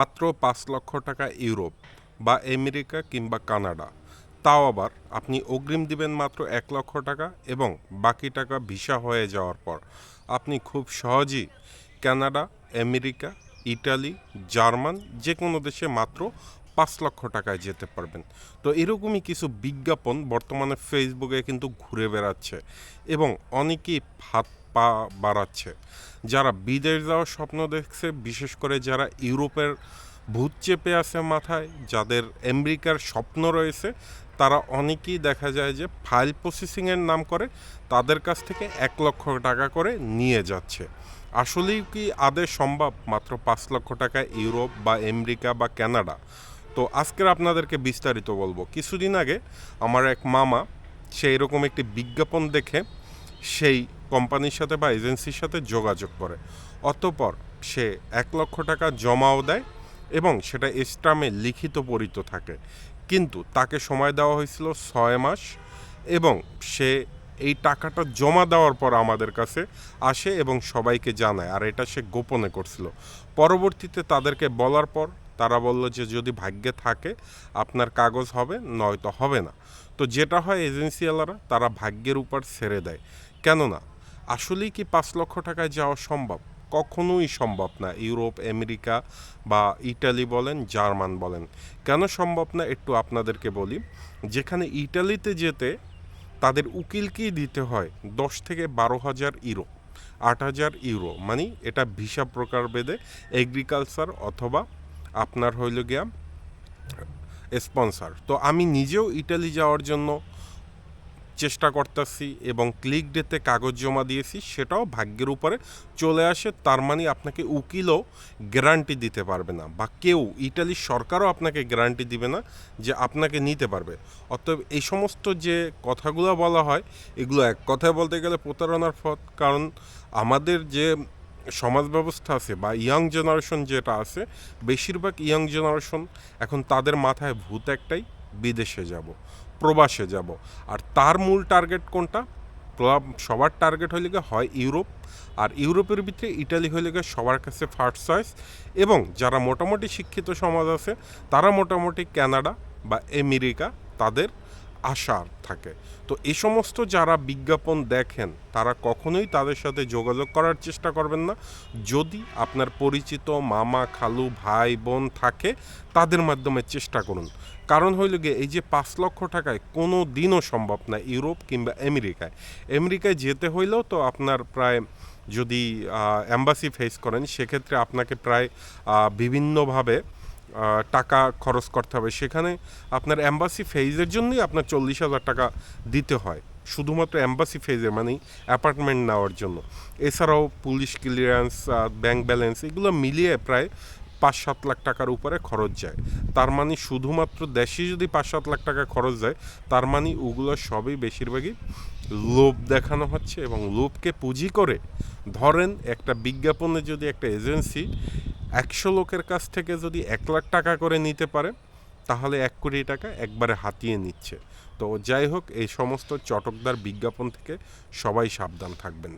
মাত্র পাঁচ লক্ষ টাকা ইউরোপ বা আমেরিকা কিংবা কানাডা। তাও আবার আপনি অগ্রিম দিবেন মাত্র এক লক্ষ টাকা এবং বাকি টাকা ভিসা হয়ে যাওয়ার পর আপনি খুব সহজেই কানাডা, আমেরিকা, ইটালি, জার্মান যে কোনো দেশে মাত্র পাঁচ লক্ষ টাকায় যেতে পারবেন। তো এরকমই কিছু বিজ্ঞাপন বর্তমানে ফেসবুকে কিন্তু ঘুরে বেড়াচ্ছে এবং অনেকেই হাত পা বাড়াচ্ছে। যারা বিদেশ যাওয়ার স্বপ্ন দেখছে, বিশেষ করে যারা ইউরোপের ভূত চেপে আছে মাথায়, যাদের আমেরিকার স্বপ্ন রয়েছে, তারা অনেকেই দেখা যায় যে ফাইল প্রসেসিংয়ের নাম করে, তাদের কাছ থেকে এক লক্ষ টাকা করে নিয়ে যাচ্ছে। আসলেই কি আদে সম্ভব? মাত্র পাঁচ লক্ষ টাকা ইউরোপ বা আমেরিকা বা কানাডা। তো আজকের আপনাদেরকে বিস্তারিত বলব। কিছুদিন আগে আমার এক মামা সেই রকম একটি বিজ্ঞাপন দেখে সেই কোম্পানির সাথে বা এজেন্সির সাথে যোগাযোগ করে। অতপর সে এক লক্ষ টাকা জমাও দেয় এবং সেটা স্টামে লিখিত পরিত থাকে। কিন্তু তাকে সময় দেওয়া হয়েছিল ছয় মাস এবং সে এই টাকাটা জমা দেওয়ার পর আমাদের কাছে আসে এবং সবাইকে জানায়, আর এটা সে গোপনে করছিল। পরবর্তীতে তাদেরকে বলার পর তারা বলল যে, যদি ভাগ্যে থাকে, আপনার কাগজ হবে, নয়তো হবে না। তো যেটা হয়, এজেন্সিওয়ালারা তারা ভাগ্যের উপর ছেড়ে দেয়। কেননা, আসলেই কি পাঁচ লক্ষ টাকায় যাওয়া সম্ভব? কখনোই সম্ভব না, ইউরোপ, আমেরিকা বা ইটালি বলেন, জার্মান বলেন। কেন সম্ভব না একটু আপনাদেরকে বলি, যেখানে ইটালিতে যেতে তাদের উকিলকেই দিতে হয়? দশ থেকে বারো হাজার ইউরো, আট হাজার ইউরো মানে এটা ভিসা প্রকার বেদে এগ্রিকালচার অথবা আপনার হইল গিয়া স্পন্সার তো আমি নিজেও ইটালি যাওয়ার জন্য চেষ্টা করতেছি এবং ক্লিক ডেতে কাগজ জমা দিয়েছি, সেটাও ভাগ্যের উপরে চলে আসে। তার মানে আপনাকে উকিলও গ্যারান্টি দিতে পারবে না বা কেউ ইটালির সরকারও আপনাকে গ্যারান্টি দিবে না যে আপনাকে নিতে পারবে। অতএব এই সমস্ত যে কথাগুলো বলা হয়, এগুলো এক কথায় বলতে গেলে প্রতারণার পথ। কারণ আমাদের যে সমাজ ব্যবস্থা আছে বা ইয়াং জেনারেশন যেটা আছে, বেশিরভাগ ইয়াং জেনারেশন এখন তাদের মাথায় ভূত একটাই, বিদেশে যাব। প্রবাসে যাব। আর তার মূল টার্গেট কোনটা? ক্লাব, সবার টার্গেট হয়ে গিয়ে হয় ইউরোপ। আর ইউরোপের ভিতরে ইটালি হয়ে গিয়ে সবার কাছে ফার্স্ট চয়েস এবং যারা মোটামুটি শিক্ষিত সমাজ আছে, তারা মোটামুটি ক্যানাডা বা আমেরিকা, তাদের আশার থাকে। তো এ সমস্ত যারা বিজ্ঞাপন দেখেন, তারা কখনোই তাদের সাথে যোগাযোগ করার চেষ্টা করবেন না। যদি আপনার পরিচিত মামা, খালু, ভাই, বোন থাকে, তাদের মাধ্যমে চেষ্টা করুন। কারণ হইল গিয়ে, এই যে পাঁচ লক্ষ টাকায় কোনো দিনও সম্ভব না ইউরোপ কিংবা আমেরিকায়। আমেরিকায় যেতে হইলেও তো আপনার প্রায় যদি অ্যাম্বাসি ফেস করেন, সেক্ষেত্রে আপনাকে প্রায় বিভিন্নভাবে টাকা খরচ করতে হবে। সেখানে আপনার অ্যাম্বাসি ফেজের জন্যই আপনার চল্লিশ হাজার টাকা দিতে হয়। শুধুমাত্র অ্যাম্বাসি ফেজে মানে অ্যাপার্টমেন্ট নেওয়ার জন্য। এছাড়াও পুলিশ ক্লিয়ারেন্স ব্যাংক ব্যালেন্স এগুলো মিলিয়ে প্রায় পাঁচ সাত লাখ টাকার উপরে খরচ যায়। তার মানে শুধুমাত্র দেশে যদি পাঁচ সাত লাখ টাকা খরচ যায়, তার মানে ওগুলো সবই বেশিরভাগই লোভ দেখানো হচ্ছে এবং লোভকে পুঁজি করে ধরেন একটা বিজ্ঞাপনে যদি একটা এজেন্সি একশো লোকের কাছ থেকে যদি এক লাখ টাকা করে নিতে পারে, তাহলে এক কোটি টাকা একবারে হাতিয়ে নিচ্ছে। তো যাই হোক, এই সমস্ত চটকদার বিজ্ঞাপন থেকে সবাই সাবধান থাকবেন।